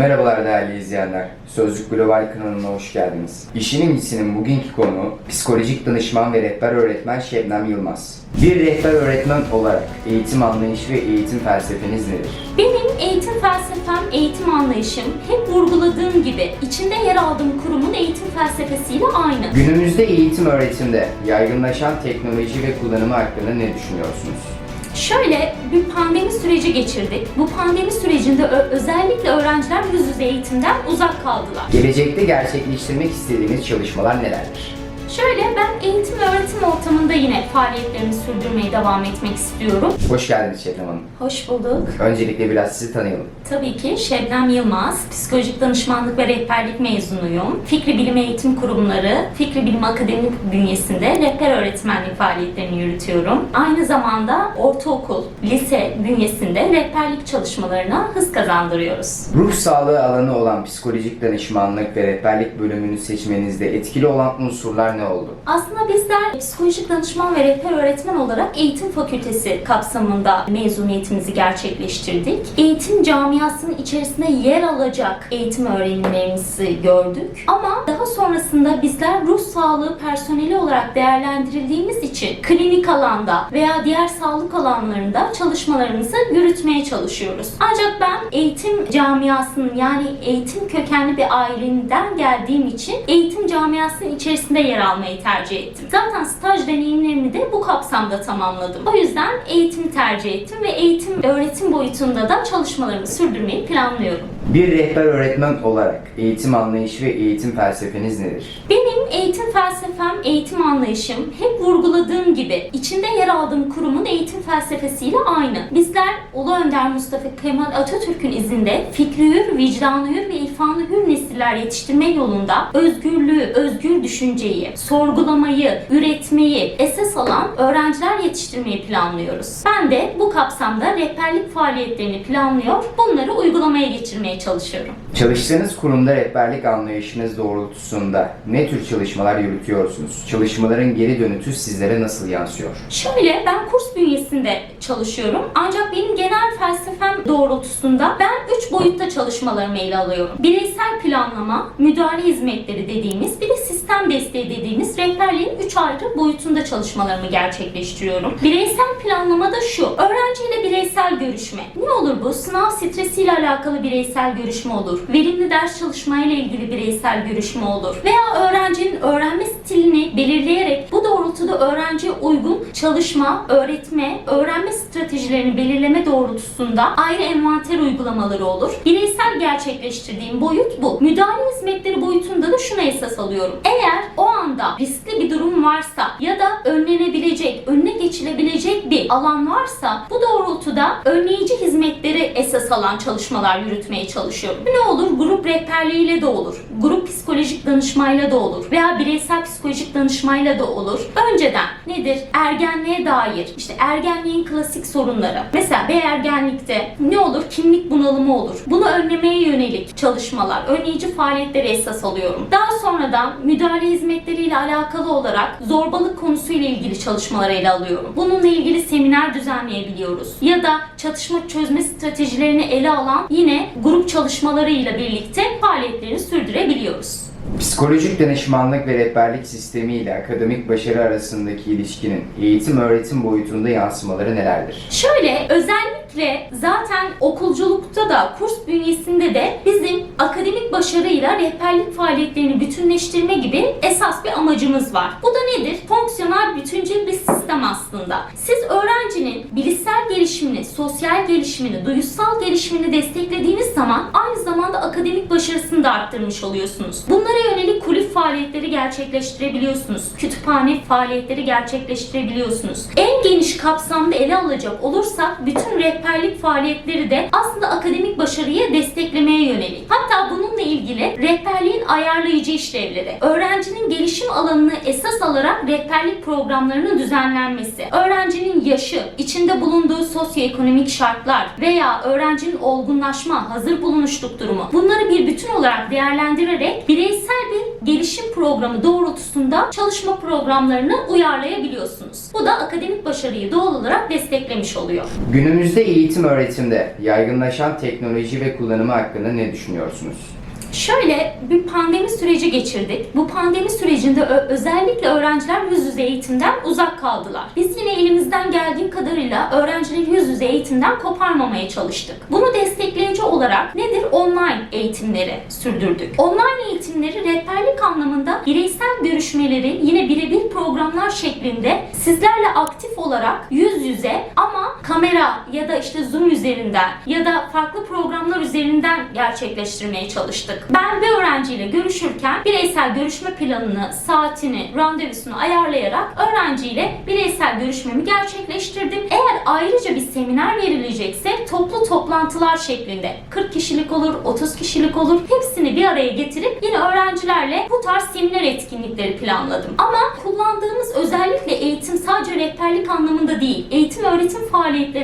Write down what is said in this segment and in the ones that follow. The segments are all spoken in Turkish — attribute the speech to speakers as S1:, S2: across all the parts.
S1: Merhabalar değerli izleyenler. Sözcük Global kanalına hoş geldiniz. İşinin Gitsin'in bugünkü konu psikolojik danışman ve rehber öğretmen Şebnem Yılmaz. Bir rehber öğretmen olarak eğitim anlayışı ve eğitim felsefeniz nedir?
S2: Benim eğitim felsefem, eğitim anlayışım hep vurguladığım gibi içinde yer aldığım kurumun eğitim felsefesiyle aynı.
S1: Günümüzde eğitim öğretimde yaygınlaşan teknoloji ve kullanımı hakkında ne düşünüyorsunuz?
S2: Şöyle bir pandemi süreci geçirdik. Bu pandemi sürecinde özellikle öğrenciler yüz yüze eğitimden uzak kaldılar.
S1: Gelecekte gerçekleştirmek istediğiniz çalışmalar nelerdir?
S2: Şöyle ben eğitim ve öğretim ortamında yine faaliyetlerimi sürdürmeye devam etmek istiyorum.
S1: Hoş geldiniz Şebnem Hanım.
S2: Hoş bulduk.
S1: Öncelikle biraz sizi tanıyalım.
S2: Tabii ki Şebnem Yılmaz, psikolojik danışmanlık ve rehberlik mezunuyum. Fikri Bilim Eğitim Kurumları, Fikri Bilim Akademik bünyesinde rehber öğretmenlik faaliyetlerini yürütüyorum. Aynı zamanda ortaokul, lise bünyesinde rehberlik çalışmalarına hız kazandırıyoruz.
S1: Ruh sağlığı alanı olan psikolojik danışmanlık ve rehberlik bölümünü seçmenizde etkili olan unsurlar ne oldu?
S2: Aslında bizler psikolojik danışman ve rehber öğretmen olarak eğitim fakültesi kapsamında mezuniyetimizi gerçekleştirdik. Eğitim camiasının içerisinde yer alacak eğitim öğrenimlerimizi gördük. Ama daha sonrasında bizler ruh sağlığı personeli olarak değerlendirildiğimiz için klinik alanda veya diğer sağlık alanlarında çalışmalarımızı yürütmeye çalışıyoruz. Ancak ben eğitim camiasının yani eğitim kökenli bir aileden geldiğim için eğitim camiasının içerisinde yer almayı tercih ettim. Zaten staj deneyimlerimi de bu kapsamda tamamladım. O yüzden eğitimi tercih ettim ve eğitim öğretim boyutunda da çalışmalarımı sürdürmeyi planlıyorum.
S1: Bir rehber öğretmen olarak eğitim anlayışı ve eğitim felsefeniz nedir?
S2: Benim eğitim felsefem, eğitim anlayışım hep vurguladığım gibi içinde yer aldığım kurumun eğitim felsefesiyle aynı. Bizler Ulu Önder Mustafa Kemal Atatürk'ün izinde fikri hür, vicdanı hür ve irfanı hür nesiller yetiştirme yolunda özgürlüğü, özgür düşünceyi, sorgulamayı, üretmeyi esas alan öğrenciler yetiştirmeyi planlıyoruz. Ben de bu kapsamda rehberlik faaliyetlerini planlıyor, bunları uygulamaya geçirmeye çalışıyorum.
S1: Çalıştığınız kurumda rehberlik anlayışınız doğrultusunda ne tür çalışmalar yürütüyorsunuz? Çalışmaların geri dönütü sizlere nasıl yansıyor?
S2: Şöyle ben kurs bünyesinde çalışıyorum ancak benim genel felsefem doğrultusunda ben üç boyutta çalışmalarımı ele alıyorum. Bireysel planlama, müdahale hizmetleri dediğimiz bir de sistem desteği dediğimiz rehberliğin üç ayrı boyutunda çalışmalarımı gerçekleştiriyorum. Bireysel planlama bireysel görüşme. Ne olur bu? Sınav stresiyle alakalı bireysel görüşme olur. Verimli ders çalışmayla ilgili bireysel görüşme olur. Veya öğrencinin öğrenme stilini belirleyerek bu doğrultuda öğrenciye uygun çalışma, öğretme, öğrenme stratejilerini belirleme doğrultusunda ayrı envanter uygulamaları olur. Bireysel gerçekleştirdiğim boyut bu. Müdahale hizmetleri boyutunda da şunu esas alıyorum. Eğer o anda riskli bir durum varsa ya da önlenebilecek, önüne geçilebilecek bir alan varsa bu doğrultuda önleyici hizmetleri esas alan çalışmalar yürütmeye çalışıyorum. Ne olur? Grup rehberliğiyle de olur. Grup psikolojik danışmayla da olur. Veya bireysel psikolojik danışmayla da olur. Önceden nedir? Ergenliğe dair işte ergenliğin klasik sorunları. Mesela bir ergenlikte ne olur? Kimlik bunalımı olur. Bunu önlemeye yönelik çalışmalar, önleyici faaliyetleri esas alıyorum. Daha sonradan müdahale hizmetleriyle alakalı olarak zorbalık konusuyla ilgili çalışmaları ele alıyorum. Bununla ilgili seminer düzenleyebiliyoruz. Ya da çatışma çözme stratejilerini ele alan yine grup çalışmalarıyla birlikte faaliyetlerini sürdürebiliyoruz.
S1: Psikolojik danışmanlık ve rehberlik sistemi ile akademik başarı arasındaki ilişkinin eğitim öğretim boyutunda yansımaları nelerdir?
S2: Şöyle özellikle zaten okulculukta da kurs bünyesinde de bizim akademik başarıyla rehberlik faaliyetlerini bütünleştirme gibi esas bir amacımız var. Bu da nedir? Fonksiyonel bütüncül bir sistem aslında. Siz öğrencinin bilişsel gelişimini, sosyal gelişimini, duygusal gelişimini desteklediğiniz zaman aynı zamanda akademik başarısını da arttırmış oluyorsunuz. Bunlara yönelik kulüp faaliyetleri gerçekleştirebiliyorsunuz. Kütüphane faaliyetleri gerçekleştirebiliyorsunuz. En geniş kapsamda ele alacak olursak bütün rehberlik faaliyetleri de aslında akademik başarıyı desteklemeye yönelik. Hatta bununla ilgili rehberliğin ayarlayıcı işlevleri, öğrencinin gelişim alanını esas alarak rehberlik programlarının düzenlenmesi, öğrencinin yaşı, içinde bulunduğu sosyoekonomik şartlar veya öğrencinin olgunlaşma, hazır bulunuşluk durumu bunları bir bütün olarak değerlendirerek bireysel bir gelişim programı doğrultusunda çalışma programlarını uyarlayabiliyorsunuz. Bu da akademik başarıyı doğal olarak desteklemiş oluyor.
S1: Günümüzde eğitim öğretimde yaygınlaşan teknoloji ve kullanımı hakkında ne düşünüyorsunuz?
S2: Şöyle bir pandemi süreci geçirdik. Bu pandemi sürecinde özellikle öğrenciler yüz yüze eğitimden uzak kaldılar. Biz yine elimizden geldiği kadarıyla öğrencileri yüz yüze eğitimden koparmamaya çalıştık. Bunu destekleyici olarak nedir? Online eğitimleri sürdürdük. Online eğitimleri rehberlik anlamında bireysel görüşmeleri yine birebir programlar şeklinde sizlerle aktif olarak yüz yüze ama kamera ya da işte Zoom üzerinden ya da farklı programlar üzerinden gerçekleştirmeye çalıştık. Ben bir öğrenciyle görüşürken bireysel görüşme planını, saatini, randevusunu ayarlayarak öğrenciyle bireysel görüşmemi gerçekleştirdim. Eğer ayrıca bir seminer verilecekse toplu toplantılar şeklinde 40 kişilik olur, 30 kişilik olur hepsini bir araya getirip yine öğrencilerle bu tarz seminer etkinlikleri planladım. Ama kullandığımız özellikle eğitim sadece rehberlik anlamında değil, eğitim öğretim faaliyetleri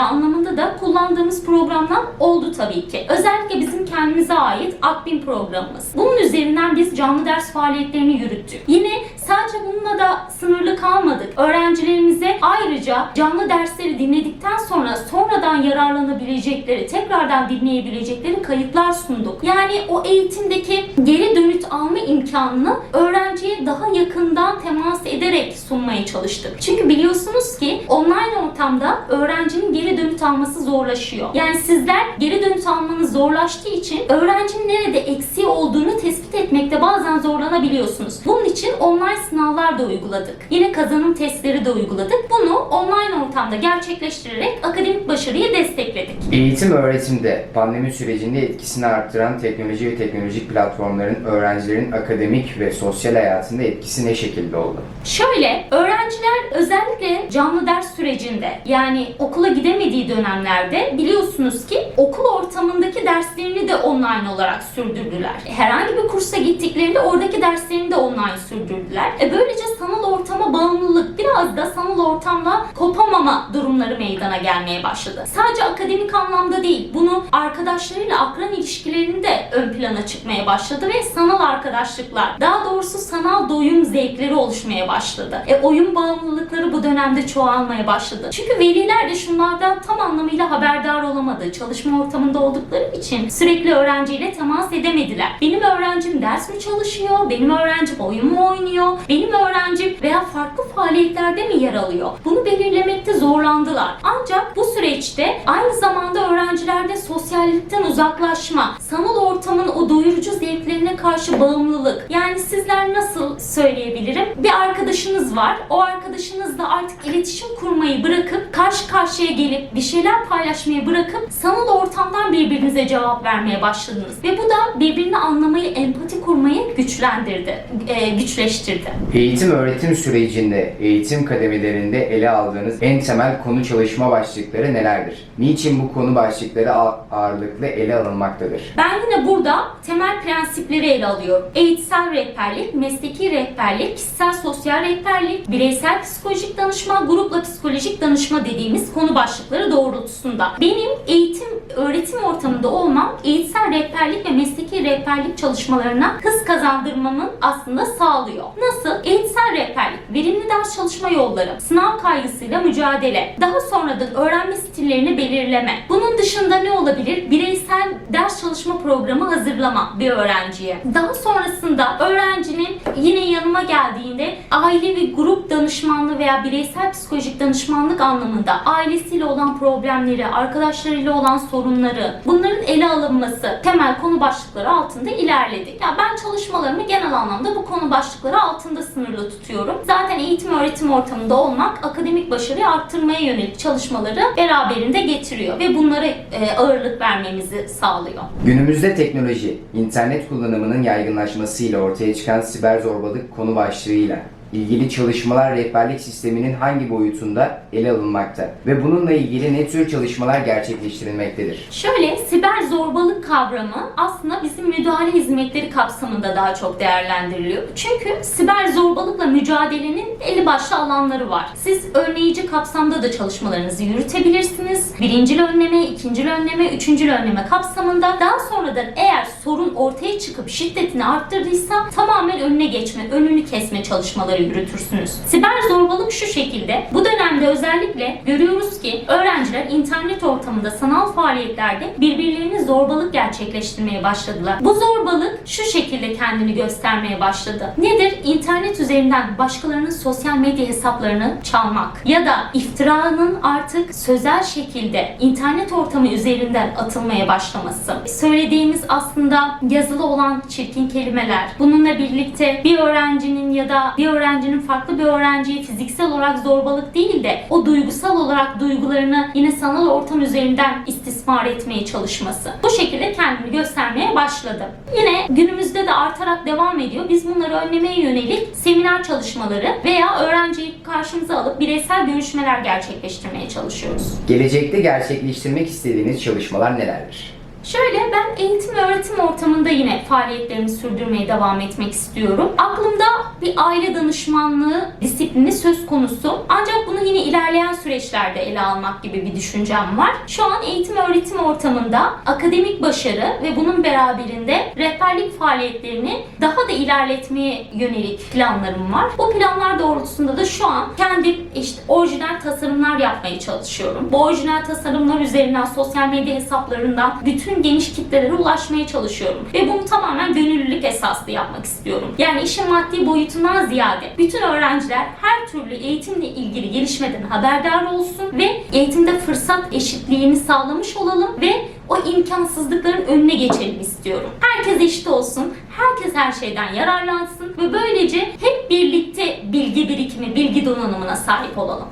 S2: anlamında da kullandığımız programlar oldu tabii ki. Özellikle bizim kendimize ait Akbin programımız. Bunun üzerinden biz canlı ders faaliyetlerini yürüttük. Yine sadece bununla da sınırlı kalmadık. Öğrencilerimize ayrıca canlı dersleri dinledikten sonra sonradan yararlanabilecekleri, tekrardan dinleyebilecekleri kayıtlar sunduk. Yani o eğitimdeki geri dönüt alma imkanını öğrenciye daha yakından temas ederek sunmaya çalıştık. Çünkü biliyorsunuz ki online ortamda öğrencinin geri dönüt alması zorlaşıyor. Yani sizler geri dönüt almanız zorlaştığı için öğrencinin nerede eksiği olduğunu tespit etmekte bazen zorlanabiliyorsunuz. Bunun için online sınavlar da uyguladık. Yine kazanım testleri de uyguladık. Bunu online ortamda gerçekleştirerek akademik başarıyı destekledik.
S1: Eğitim öğretimde pandemi sürecinde etkisini arttıran teknoloji ve teknolojik platformların öğrencilerin akademik ve sosyal hayatında etkisi ne şekilde oldu?
S2: Şöyle, öğrenciler özellikle canlı ders sürecinde yani okula gidemediği dönemlerde biliyorsunuz ki okul ortamındaki derslerini de online olarak sürdürdüler. Herhangi bir kursa gittiklerinde oradaki derslerini de online sürdürdüler. E böylece sanal ortama bağımlılık, biraz da sanal ortamla kopamama durumları meydana gelmeye başladı. Sadece akademik anlamda değil, bunu arkadaşlarıyla akran ilişkilerinde ön plana çıkmaya başladı ve sanal arkadaşlıklar, daha doğrusu sanal doyum zevkleri oluşmaya başladı. E oyun bağımlılıkları bu dönemde çoğalmaya başladı. Çünkü veliler de şunlardan tam anlamıyla haberdar olamadı. Çalışma ortamında oldukları için sürekli öğrenciyle temas edemediler. Benim öğrencim ders mi çalışıyor? Benim öğrencim oyun mu oynuyor? Benim öğrencim veya farklı faaliyetlerde mi yer alıyor? Bunu belirlemekte zorlandılar. Ancak bu süreçte aynı zamanda öğrencilerde sosyallikten uzaklaşma, sanal ortamın o doyurucu zevklerine karşı bağımlılık. Yani sizler nasıl söyleyebilirim? Bir arkadaşınız var. O arkadaşınızla artık iletişim kurmayı bırakıp karşı karşıya gelip bir şeyler paylaşmayı bırakıp sanal ortamdan birbirinize cevap vermeye başladınız. Ve bu da birbirini anlamayı, empati kurmayı güçlendirdi, e, güçleştirdi.
S1: Eğitim öğretim sürecinde, eğitim kademelerinde ele aldığınız en temel konu çalışma başlıkları nelerdir? Niçin bu konu başlıkları ağırlıklı ele alınmaktadır?
S2: Ben yine burada temel prensipleri ele alıyorum. Eğitsel rehberlik, mesleki rehberlik, kişisel sosyal rehberlik, bireysel psikolojik danışma, grupla psikolojik danışma dediğimiz konu başlıkları doğrultusunda. Benim eğitim, öğretim ortamında olmam eğitsel rehberlik ve mesleki rehberlik çalışmalarına hız kazandırmamın aslında sağlıyor. Nasıl? Eğitsel rehberlik, verimli ders çalışma yolları, sınav kaygısıyla mücadele, daha sonradan öğrenme stillerini belirleme. Bunun dışında ne olabilir? Bireysel ders çalışma programı hazırlama bir öğrenciye. Daha sonrasında öğrencinin yine yanıma geldiğinde aile ve grup danışmanlığı veya bireysel psikolojik danışmanlık anlamında ailesiyle olan problemleri, arkadaşlarıyla olan sorunları, bunların ele alınması temel konu başlıkları altında ilerledik. Ya ben çalışmalarımı genel anlamda bu konu başlıkları altında sınırlı tutuyorum. Zaten eğitim öğretim ortamında olmak akademik başarıyı arttırmaya yönelik çalışmaları beraberinde getiriyor ve bunlara e, ağırlık vermemizi sağlıyor.
S1: Günümüzde teknoloji, internet kullanımının yaygınlaşmasıyla ortaya çıkan siber zorbalık konu başlığıyla ilgili çalışmalar rehberlik sisteminin hangi boyutunda ele alınmakta ve bununla ilgili ne tür çalışmalar gerçekleştirilmektedir?
S2: Şöyle siber zorbalık kavramı aslında bizim müdahale hizmetleri kapsamında daha çok değerlendiriliyor. Çünkü siber zorbalıkla mücadelenin eli başlı alanları var. Siz önleyici kapsamda da çalışmalarınızı yürütebilirsiniz. Birincil önleme, ikincil önleme, üçüncül önleme kapsamında daha sonradan eğer sorun ortaya çıkıp şiddetini arttırdıysa tamamen önüne geçme, önünü kesme çalışmaları yürütürsünüz. Siber zorbalık şu şekilde. Bu dönemde özellikle görüyoruz ki öğrenciler internet ortamında sanal faaliyetlerde birbirlerine zorbalık gerçekleştirmeye başladılar. Bu zorbalık şu şekilde kendini göstermeye başladı. Nedir? İnternet üzerinden başkalarının sosyal medya hesaplarını çalmak ya da iftiranın artık sözel şekilde internet ortamı üzerinden atılmaya başlaması. Söylediğimiz aslında yazılı olan çirkin kelimeler. Bununla birlikte bir öğrencinin ya da bir öğrencinin farklı bir öğrenciye fiziksel olarak zorbalık değil de o duygusal olarak duygularını yine sanal ortam üzerinden istismar etmeye çalışması. Bu şekilde kendini göstermeye başladı. Yine günümüzde de artarak devam ediyor. Biz bunları önlemeye yönelik seminer çalışmaları veya öğrenciyi karşımıza alıp bireysel görüşmeler gerçekleştirmeye çalışıyoruz.
S1: Gelecekte gerçekleştirmek istediğiniz çalışmalar nelerdir?
S2: Şöyle ben eğitim ve öğretim ortamında yine faaliyetlerimi sürdürmeye devam etmek istiyorum. Aklımda bir aile danışmanlığı disiplini söz konusu. Ancak bunu yine ilerleyen süreçlerde ele almak gibi bir düşüncem var. Şu an eğitim öğretim ortamında akademik başarı ve bunun beraberinde rehberlik faaliyetlerini daha da ilerletmeye yönelik planlarım var. Bu planlar doğrultusunda da şu an kendi işte orijinal tasarımlar yapmaya çalışıyorum. Bu orijinal tasarımlar üzerinden sosyal medya hesaplarından bütün geniş kitlelere ulaşmaya çalışıyorum. Ve bunu tamamen gönüllülük esaslı yapmak istiyorum. Yani işin maddi boyutundan ziyade bütün öğrenciler her türlü eğitimle ilgili gelişmeden haberdar olsun ve eğitimde fırsat eşitliğini sağlamış olalım ve o imkansızlıkların önüne geçelim istiyorum. Herkes eşit olsun, herkes her şeyden yararlansın ve böylece hep birlikte bilgi birikimi, bilgi donanımına sahip olalım.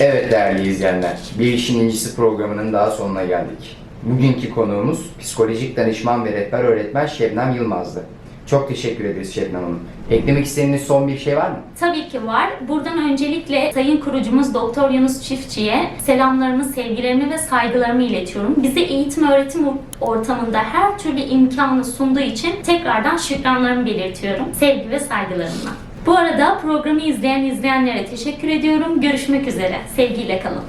S1: Evet değerli izleyenler, Bir İşin İncisi programının daha sonuna geldik. Bugünkü konuğumuz psikolojik danışman ve rehber öğretmen Şebnem Yılmaz'dı. Çok teşekkür ederiz Şebnem Hanım. Eklemek istediğiniz son bir şey var mı?
S2: Tabii ki var. Buradan öncelikle Sayın Kurucumuz Doktor Yunus Çiftçi'ye selamlarımı, sevgilerimi ve saygılarımı iletiyorum. Bize eğitim öğretim ortamında her türlü imkanı sunduğu için tekrardan şükranlarımı belirtiyorum. Sevgi ve saygılarımla. Bu arada programı izleyen izleyenlere teşekkür ediyorum. Görüşmek üzere. Sevgiyle kalın.